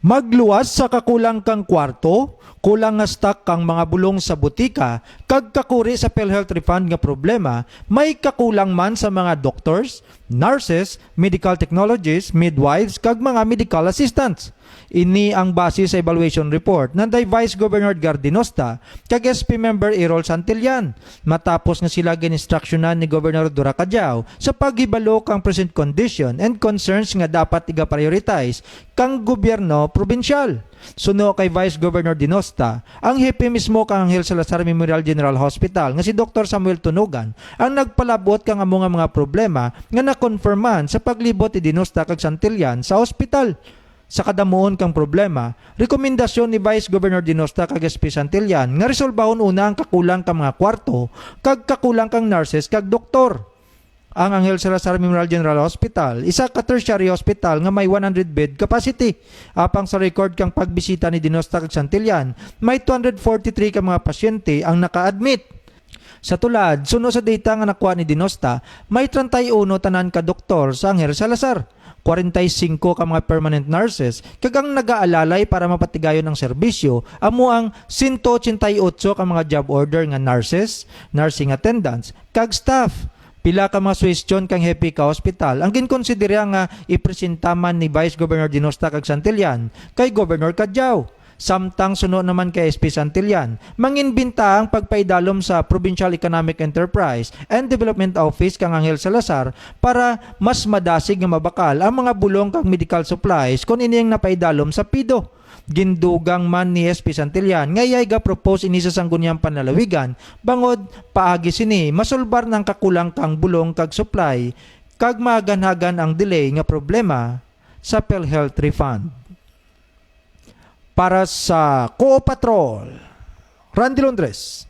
Magluwas sa kakulang kang kwarto, kulang nga stock kang mga bulong sa butika, kag kakuri sa PhilHealth refund nga problema, may kakulang man sa mga doctors, nurses, medical technologists, midwives, kag mga medical assistants. Ini ang base sa evaluation report ng Vice Governor Gardinosta kag SP member Errol Santillan matapos nga sila gininstruksyonan ni Governor Dura Cajao sa paghibalo kang present condition and concerns nga dapat iga-prioritize kang gobyerno probinsyal. Suno kay Vice Governor Dinosta, ang hepe mismo kang Angel Salazar Memorial General Hospital nga si Dr. Samuel Tunugan ang nagpalabot kang amo nga mga problema nga nakonfirman sa paglibot ni Dinosta kag Santillan sa hospital sa kadamuon kang problema, rekomendasyon ni Vice Governor Dinosta kag SP Santillan nga resolbahon una ang kakulang kang mga kwarto kag kakulang kang nurses kag doktor. Ang Angel Salazar Memorial General Hospital, isa ka tertiary hospital nga may 100 bed capacity. Apang sa record kang pagbisita ni Dinosta Santillan, may 243 ka mga pasyente ang naka-admit. Sa tulad, suno sa data nga nakuha ni Dinosta, may 31 tanan ka doktor sa Angel Salazar. 45 ka mga permanent nurses kag ang nag-aalalay para mapatigayon ang serbisyo amo ang 188 ka mga job order nga nurses, nursing attendants kag staff pila ka mga suwestyon kang happy ka hospital. Ang ginkonsidera nga ipresentaman ni Vice Governor Dinosta kag Santillan kay Governor Cajao Samtang suno naman kay SP Santillan, manginbinta ang pagpaidalom sa Provincial Economic Enterprise and Development Office kang Angel Salazar para mas madasig nga mabakal ang mga bulong kang medical supplies kung iniyang napaidalom sa PIDO. Gindugang man ni SP Santillan ngayay ga propose ini sa sangguniang panlalawigan bangod paagi sini masulbar ng kakulang kang bulong kag supply kag maganhagan ang delay nga problema sa PhilHealth refund para sa Co Patrol. Randy Londres.